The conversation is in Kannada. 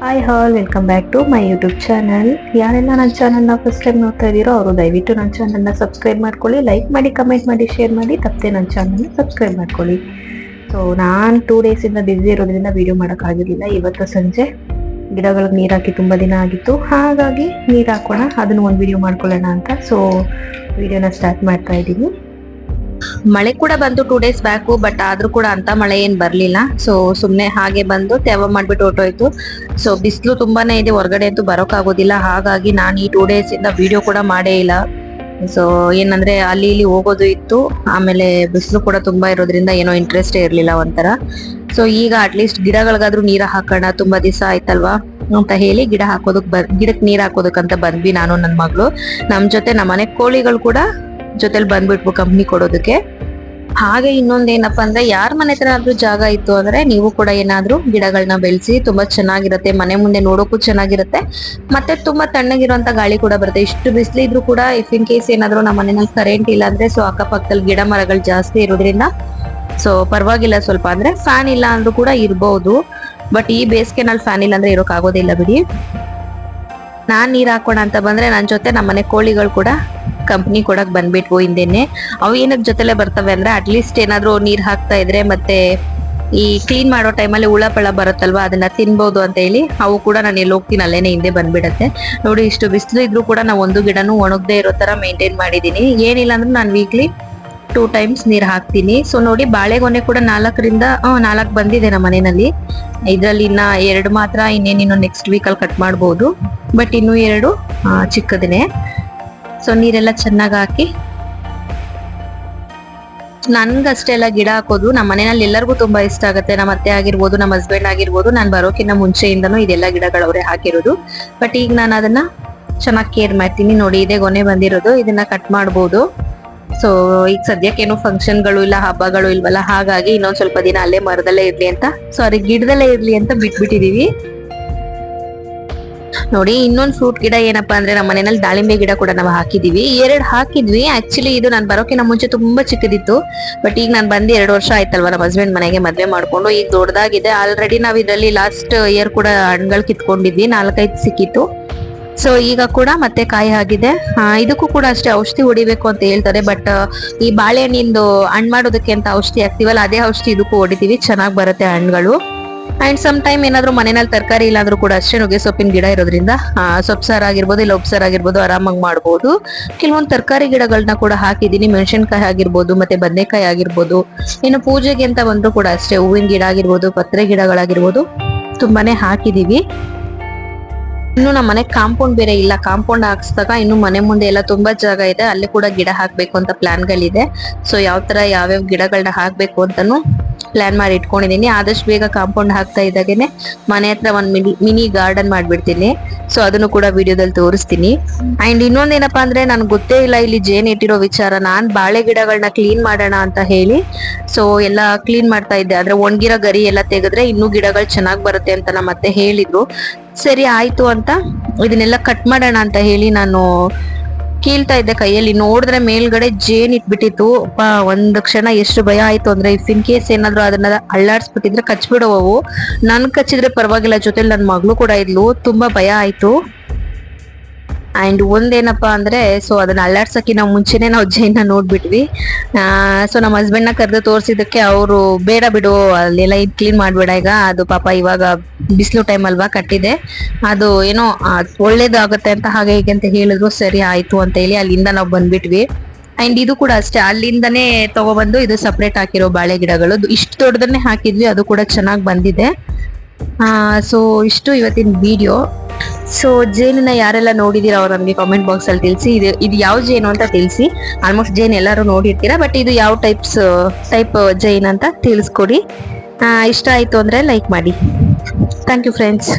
Hi all welcome back to my YouTube channel ಯಾರೆಲ್ಲ ನನ್ನ ಚಾನಲ್ನ ಫಸ್ಟ್ ಟೈಮ್ ನೋಡ್ತಾ ಇದ್ದೀರೋ ಅವರು ದಯವಿಟ್ಟು ನನ್ನ ಚಾನಲ್ನ ಸಬ್ಸ್ಕ್ರೈಬ್ ಮಾಡ್ಕೊಳ್ಳಿ ಲೈಕ್ ಮಾಡಿ ಕಮೆಂಟ್ ಮಾಡಿ ಶೇರ್ ಮಾಡಿ, ತಪ್ಪದೆ ನನ್ನ ಚಾನಲ್ನ ಸಬ್ಸ್ಕ್ರೈಬ್ ಮಾಡ್ಕೊಳ್ಳಿ. ಸೊ ನಾನು ಟೂ ಡೇಸಿಂದ ಬ್ಯುಸಿ ಇರೋದ್ರಿಂದ ವೀಡಿಯೋ ಮಾಡೋಕ್ಕಾಗಿರಲಿಲ್ಲ ಇವತ್ತು ಸಂಜೆ ಗಿಡಗಳಿಗೆ ನೀರು ಹಾಕಿ ತುಂಬ ದಿನ ಆಗಿತ್ತು. ಹಾಗಾಗಿ ನೀರು ಹಾಕೋಣ, ಅದನ್ನು ಒಂದು ವೀಡಿಯೋ ಮಾಡ್ಕೊಳ್ಳೋಣ ಅಂತ. ಸೊ ವೀಡಿಯೋನ ಸ್ಟಾರ್ಟ್ ಮಾಡ್ತಾ ಇದ್ದೀನಿ. ಮಳೆ ಕೂಡ ಬಂತು ಟೂ ಡೇಸ್ ಬ್ಯಾಕು ಬಟ್ ಆದ್ರೂ ಕೂಡ ಅಂತ ಮಳೆ ಏನ್ ಬರ್ಲಿಲ್ಲ. ಸೊ ಸುಮ್ನೆ ಹಾಗೆ ಬಂದು ತೇವ ಮಾಡ್ಬಿಟ್ಟು ಹೊರ್ಟೋಯ್ತು. ಸೊ ಬಿಸಿಲು ತುಂಬಾನೇ ಇದೆ, ಹೊರಗಡೆ ಅಂತೂ ಬರೋಕ್ ಆಗೋದಿಲ್ಲ ಹಾಗಾಗಿ ನಾನು ಈ ಟೂ ಡೇಸ್ ಇಂದ ವಿಡಿಯೋ ಕೂಡ ಮಾಡೇ ಇಲ್ಲ. ಸೊ ಏನಂದ್ರೆ ಅಲ್ಲಿ ಇಲ್ಲಿ ಹೋಗೋದು ಇತ್ತು. ಆಮೇಲೆ ಬಿಸಿಲು ಕೂಡ ತುಂಬಾ ಇರೋದ್ರಿಂದ ಏನೋ ಇಂಟ್ರೆಸ್ಟೇ ಇರ್ಲಿಲ್ಲ ಒಂಥರ. ಸೊ ಈಗ ಅಟ್ಲೀಸ್ಟ್ ಗಿಡಗಳಿಗಾದ್ರೂ ನೀರ ಹಾಕೋಣ, ತುಂಬಾ ದಿವಸ ಆಯ್ತಲ್ವಾ ಅಂತ ಹೇಳಿ ಗಿಡ ಹಾಕೋದಕ್ ಬ ಗಿಡಕ್ಕೆ ನೀರ್ ಹಾಕೋದಕ್ಕಂತ ಬಂದ್ವಿ ನಾನು ನನ್ನ ಮಗಳು. ನಮ್ ಜೊತೆ ನಮ್ಮನೆ ಕೋಳಿಗಳು ಕೂಡ ಜೊತೆಲಿ ಬಂದ್ಬಿಟ್ವು ಕಂಪ್ನಿ ಕೊಡೋದಕ್ಕೆ. ಹಾಗೆ ಇನ್ನೊಂದೇನಪ್ಪ ಅಂದ್ರೆ ಯಾರ ಮನೆ ಹತ್ರ ಆದ್ರೂ ಜಾಗ ಇತ್ತು ಅಂದ್ರೆ ನೀವು ಕೂಡ ಏನಾದ್ರೂ ಗಿಡಗಳನ್ನ ಬೆಳೆಸಿ ತುಂಬಾ ಚೆನ್ನಾಗಿರುತ್ತೆ, ಮನೆ ಮುಂದೆ ನೋಡೋಕ್ಕೂ ಚೆನ್ನಾಗಿರುತ್ತೆ, ಮತ್ತೆ ತುಂಬಾ ತಣ್ಣಗಿರುವಂತ ಗಾಳಿ ಕೂಡ ಬರುತ್ತೆ. ಇಷ್ಟು ಬಿಸಿಲಿದ್ರು ಕೂಡ ಇಫ್ ಇನ್ ಕೇಸ್ ಏನಾದ್ರೂ ನಮ್ಮ ಮನೆಯಲ್ಲಿ ಕರೆಂಟ್ ಇಲ್ಲ ಅಂದ್ರೆ ಸೊ ಅಕ್ಕಪಕ್ಕದಲ್ಲಿ ಗಿಡ ಮರಗಳು ಜಾಸ್ತಿ ಇರೋದ್ರಿಂದ ಸೊ ಪರವಾಗಿಲ್ಲ ಸ್ವಲ್ಪ ಅಂದ್ರೆ ಫ್ಯಾನ್ ಇಲ್ಲ ಅಂದ್ರೂ ಕೂಡ ಇರಬಹುದು ಬಟ್ ಈ ಬೇಸಿಗೆನಲ್ಲಿ ಫ್ಯಾನ್ ಇಲ್ಲ ಅಂದ್ರೆ ಇರೋಕ್ ಆಗೋದಿಲ್ಲ ಬಿಡಿ. ನಾನ್ ನೀರ್ ಹಾಕೋಣ ಅಂತ ಬಂದ್ರೆ ನನ್ನ ಜೊತೆ ನಮ್ಮನೆ ಕೋಳಿಗಳು ಕೂಡ ಕಂಪ್ನಿ ಕೊಡಕ್ ಬಂದ್ಬಿಟ್ವು ಹಿಂದೆನೆ. ಅವು ಏನಕ್ ಜೊತೆಲೆ ಬರ್ತವೆ ಅಂದ್ರೆ ಅಟ್ಲೀಸ್ಟ್ ಏನಾದ್ರು ನೀರ್ ಹಾಕ್ತಾ ಇದ್ರೆ ಮತ್ತೆ ಈ ಕ್ಲೀನ್ ಮಾಡೋ ಟೈಮಲ್ಲಿ ಹುಳ ಪಳ ಬರುತ್ತಲ್ವಾ, ಅದನ್ನ ತಿನ್ಬೋದು ಅಂತ ಹೇಳಿ ಅವು ಕೂಡ ನಾನು ಎಲ್ಲಿ ಹೋಗ್ತೀನಿ ಅಲ್ಲೇನೆ ಹಿಂದೆ ಬಂದ್ಬಿಡತ್ತೆ. ನೋಡಿ ಇಷ್ಟು ಬಿಸಿಲು ಇದ್ರೂ ಕೂಡ ನಾವು ಒಂದು ಗಿಡನೂ ಒಣಗದೆ ಇರೋ ತರ ಮೇಂಟೈನ್ ಮಾಡಿದೀನಿ. ಏನಿಲ್ಲ ಅಂದ್ರೆ ನಾನು ವೀಕ್ಲಿ ಟೂ ಟೈಮ್ಸ್ ನೀರು ಹಾಕ್ತೀನಿ. ಸೊ ನೋಡಿ ಬಾಳೆಗೊನೆ ಕೂಡ ನಾಲ್ಕರಿಂದ ನಾಲ್ಕು ಬಂದಿದೆ ನಮ್ಮ ಮನೆಯಲ್ಲಿ. ಇದರಲ್ಲಿ ಇನ್ನ ಎರಡು ಮಾತ್ರ ಇನ್ನೇನಿನ್ನು ನೆಕ್ಸ್ಟ್ ವೀಕಲ್ಲಿ ಕಟ್ ಮಾಡ್ಬೋದು. ಬಟ್ ಇನ್ನು ಎರಡು ಚಿಕ್ಕದನೆ. ಸೊ ನೀರೆಲ್ಲ ಚೆನ್ನಾಗಿ ಹಾಕಿ. ನನ್ಗಷ್ಟೇ ಎಲ್ಲ ಗಿಡ ಹಾಕೋದು. ನಮ್ಮ ಮನೆಯಲ್ಲಿ ಎಲ್ಲರಿಗೂ ತುಂಬಾ ಇಷ್ಟ ಆಗುತ್ತೆ. ನಮ್ಮ ಅತ್ತೆ ಆಗಿರ್ಬೋದು ನಮ್ಮ ಹಸ್ಬೆಂಡ್ ಆಗಿರ್ಬೋದು, ನಾನು ಬರೋಕಿನ್ನ ಮುಂಚೆಯಿಂದನೂ ಇದೆಲ್ಲ ಗಿಡಗಳವರೇ ಹಾಕಿರೋದು. ಬಟ್ ಈಗ ನಾನು ಅದನ್ನ ಚೆನ್ನಾಗಿ ಕೇರ್ ಮಾಡ್ತೀನಿ. ನೋಡಿ, ಇದೇ ಗೊನೆ ಬಂದಿರೋದು. ಇದನ್ನ ಕಟ್ ಮಾಡ್ಬೋದು. ಸೊ ಈಗ ಸದ್ಯಕ್ಕೇನು ಫಂಕ್ಷನ್ಗಳು ಇಲ್ಲ, ಹಬ್ಬಗಳು ಇಲ್ವಲ್ಲ, ಹಾಗಾಗಿ ಇನ್ನೊಂದ್ ಸ್ವಲ್ಪ ದಿನ ಅಲ್ಲೇ ಮರದಲ್ಲೇ ಇರ್ಲಿ ಅಂತ. ಸಾರಿ ಗಿಡದಲ್ಲೇ ಇರ್ಲಿ ಅಂತ ಬಿಟ್ಬಿಟ್ಟಿದೀವಿ. ನೋಡಿ, ಇನ್ನೊಂದು ಫ್ರೂಟ್ ಗಿಡ ಏನಪ್ಪಾ ಅಂದ್ರೆ ನಮ್ಮ ಮನೆಯಲ್ಲಿ ದಾಳಿಂಬೆ ಗಿಡ ಕೂಡ ನಾವು ಹಾಕಿದೀವಿ. ಎರಡು ಹಾಕಿದ್ವಿ. ಆಕ್ಚುಲಿ ಇದು ನಾನು ಬರೋಕಿನ ಮುಂಚೆ ತುಂಬಾ ಚಿಕ್ಕದಿತ್ತು. ಬಟ್ ಈಗ ನಾನು ಬಂದು ಎರಡು ವರ್ಷ ಆಯ್ತಲ್ವಾ ನಮ್ಮ ಹಸ್ಬೆಂಡ್ ಮನೆಗೆ ಮದ್ವೆ ಮಾಡ್ಕೊಂಡು. ಈಗ ದೊಡ್ಡದಾಗಿದೆ ಆಲ್ರೆಡಿ ನಾವು ಇದರಲ್ಲಿ ಲಾಸ್ಟ್ ಇಯರ್ ಕೂಡ ಹಣ್ಗಳು ಕಿತ್ಕೊಂಡಿದ್ವಿ. ನಾಲ್ಕೈದು ಸಿಕ್ಕಿತ್ತು. ಸೊ ಈಗ ಕೂಡ ಮತ್ತೆ ಕಾಯಿ ಆಗಿದೆ ಇದಕ್ಕೂ ಕೂಡ ಅಷ್ಟೇ ಔಷಧಿ ಹೊಡಿಬೇಕು ಅಂತ ಹೇಳ್ತಾರೆ. ಬಟ್ ಈ ಬಾಳೆಹಣ್ಣಿಂದು ಹಣ್ಣು ಮಾಡೋದಕ್ಕೆ ಅಂತ ಔಷಧಿ ಹಾಕ್ತಿವಲ್ಲ, ಅದೇ ಔಷಧಿ ಇದಕ್ಕೂ ಹೊಡಿತೀವಿ. ಚೆನ್ನಾಗಿ ಬರುತ್ತೆ ಹಣ್ಣುಗಳು. ಅಂಡ್ ಸಮ್ ಟೈಮ್ ಏನಾದ್ರು ಮನೆಯಲ್ಲಿ ತರಕಾರಿ ಇಲ್ಲಾಂದ್ರೂ ಕೂಡ ಅಷ್ಟೇ ನುಗ್ಗೆ ಸೊಪ್ಪಿನ ಗಿಡ ಇರೋದ್ರಿಂದ ಸೊಪ್ಪು ಸಾರು ಆಗಿರ್ಬೋದು, ಇಲ್ಲ ಉಪ್ಸಾರು ಆಗಿರ್ಬೋದು ಆರಾಮಾಗಿ ಮಾಡ್ಬೋದು. ಕೆಲವೊಂದು ತರಕಾರಿ ಗಿಡಗಳನ್ನ ಕೂಡ ಹಾಕಿದೀನಿ ಮೆಣಸಿನ್ಕಾಯಿ ಆಗಿರ್ಬೋದು, ಮತ್ತೆ ಬದನೆಕಾಯಿ ಆಗಿರ್ಬೋದು. ಇನ್ನು ಪೂಜೆಗೆ ಅಂತ ಬಂದ್ರು ಕೂಡ ಅಷ್ಟೇ, ಹೂವಿನ ಗಿಡ ಆಗಿರ್ಬೋದು, ಪತ್ರೆ ಗಿಡಗಳಾಗಿರ್ಬೋದು, ತುಂಬಾನೇ ಹಾಕಿದೀವಿ. ಇನ್ನು ನಮ್ಮ ಮನೆ ಕಾಂಪೌಂಡ್ ಬೇರೆ ಇಲ್ಲ, ಕಾಂಪೌಂಡ್ ಹಾಕ್ಸ್ದಾಗ ಇನ್ನು ಮನೆ ಮುಂದೆ ಎಲ್ಲ ತುಂಬಾ ಜಾಗ ಇದೆ, ಅಲ್ಲಿ ಕೂಡ ಗಿಡ ಹಾಕ್ಬೇಕು ಅಂತ ಪ್ಲಾನ್ಗಳಿದೆ. ಸೊ ಯಾವ ತರ ಯಾವ್ಯಾವ ಗಿಡಗಳನ್ನ ಹಾಕ್ಬೇಕು ಅಂತಾನು ಪ್ಲಾನ್ ಮಾಡಿ ಇಟ್ಕೊಂಡಿದೀನಿ. ಆದಷ್ಟು ಬೇಗ ಕಾಂಪೌಂಡ್ ಹಾಕ್ತಾ ಇದ್ದಾಗೇನೆ ಮನೆ ಹತ್ರ ಒಂದ್ ಮಿನಿ ಗಾರ್ಡನ್ ಮಾಡ್ಬಿಡ್ತೀನಿ. ಸೊ ಅದನ್ನು ಕೂಡ ವಿಡಿಯೋದಲ್ಲಿ ತೋರಿಸ್ತೀನಿ. ಅಂಡ್ ಇನ್ನೊಂದೇನಪ್ಪಾ ಅಂದ್ರೆ ನನ್ಗೆ ಗೊತ್ತೇ ಇಲ್ಲ ಇಲ್ಲಿ ಜೇನ್ ಇಟ್ಟಿರೋ ವಿಚಾರ. ನಾನ್ ಬಾಳೆ ಗಿಡಗಳನ್ನ ಕ್ಲೀನ್ ಮಾಡೋಣ ಅಂತ ಹೇಳಿ ಸೊ ಎಲ್ಲ ಕ್ಲೀನ್ ಮಾಡ್ತಾ ಇದ್ದೆ. ಅಂದ್ರೆ ಒಣಗಿರೋ ಗರಿ ಎಲ್ಲ ತೆಗೆದ್ರೆ ಇನ್ನೂ ಗಿಡಗಳು ಚೆನ್ನಾಗ್ ಬರುತ್ತೆ ಅಂತ ನಮ್ಮ ಅತ್ತೆ ಹೇಳಿದ್ರು. ಸರಿ, ಆಯ್ತು ಅಂತ. ಇದನ್ನೆಲ್ಲ ಕಟ್ ಮಾಡೋಣ ಅಂತ ಹೇಳಿ ನಾನು ಕೀಳ್ತಾ ಇದ್ದೆ ಕೈಯಲ್ಲಿ. ನೋಡಿದ್ರೆ ಮೇಲ್ಗಡೆ ಜೇನ್ ಇಟ್ಬಿಟ್ಟಿತ್ತು. ಒಂದ್ ಕ್ಷಣ ಎಷ್ಟು ಭಯ ಆಯ್ತು ಅಂದ್ರೆ ಇಫ್ ಇನ್ ಕೇಸ್ ಏನಾದ್ರು ಅದನ್ನ ಅಳ್ಳಾಡ್ಸ್ಬಿಟ್ಟಿದ್ರೆ ಕಚ್ಬಿಡೋವು ನನ್ ಕಚ್ಚಿದ್ರೆ ಪರವಾಗಿಲ್ಲ, ಜೊತೆಲಿ ನನ್ ಮಗಳು ಕೂಡ ಇದ್ಲು. ತುಂಬಾ ಭಯ ಆಯ್ತು. ಅಂಡ್ ಒಂದೇನಪ್ಪ ಅಂದ್ರೆ ಸೊ ಅದನ್ನ ಅಲ್ಲಾಡ್ಸಕ್ಕಿನ ಮುಂಚೆನೆ ನಾವು ಜೈನ ನೋಡ್ಬಿಟ್ವಿ. ಸೊ ನಮ್ಮ ಹಸ್ಬೆಂಡ್ನ ಕರೆದು ತೋರ್ಸಿದಕ್ಕೆ ಅವರು ಬೇಡ ಬಿಡು, ಅಲ್ಲೆಲ್ಲ ಇದು ಕ್ಲೀನ್ ಮಾಡ್ಬೇಡ ಈಗ. ಅದು ಪಾಪ ಇವಾಗ ಬಿಸಿಲು ಟೈಮ್ ಅಲ್ವಾ ಕಟ್ಟಿದೆ. ಅದು ಏನೋ ಒಳ್ಳೇದಾಗುತ್ತೆ ಅಂತ ಹಾಗೆ ಹೀಗೆ ಅಂತ ಹೇಳಿದ್ರು, ಸರಿ ಆಯ್ತು ಅಂತ ಹೇಳಿ ಅಲ್ಲಿಂದ ನಾವು ಬಂದ್ಬಿಟ್ವಿ. ಅಂಡ್ ಇದು ಕೂಡ ಅಷ್ಟೇ, ಅಲ್ಲಿಂದನೇ ತಗೊಬಂದು ಇದು ಸಪ್ರೇಟ್ ಹಾಕಿರೋ ಬಾಳೆ ಗಿಡಗಳು. ಇಷ್ಟು ದೊಡ್ಡದನ್ನೇ ಹಾಕಿದ್ವಿ, ಅದು ಕೂಡ ಚೆನ್ನಾಗಿ ಬಂದಿದೆ. ಸೊ ಇಷ್ಟು ಇವತ್ತಿನ ವಿಡಿಯೋ ಸೊ ಜೇನನ್ನ ಯಾರೆಲ್ಲ ನೋಡಿದೀರ ಅವ್ರು ನಮಗೆ ಕಾಮೆಂಟ್ ಬಾಕ್ಸ್ ಅಲ್ಲಿ ತಿಳಿಸಿ. ಇದು ಇದು ಯಾವ ಜೇನು ಅಂತ ತಿಳಿಸಿ. ಆಲ್ಮೋಸ್ಟ್ ಜೇನ್ ಎಲ್ಲರೂ ನೋಡಿರ್ತೀರಾ ಬಟ್ ಇದು ಯಾವ ಟೈಪ್ಸ್ ಟೈಪ್ ಜೈನ್ ಅಂತ ತಿಳಿಸ್ಕೊಡಿ. ಇಷ್ಟ ಆಯ್ತು ಅಂದ್ರೆ ಲೈಕ್ ಮಾಡಿ. Thank you friends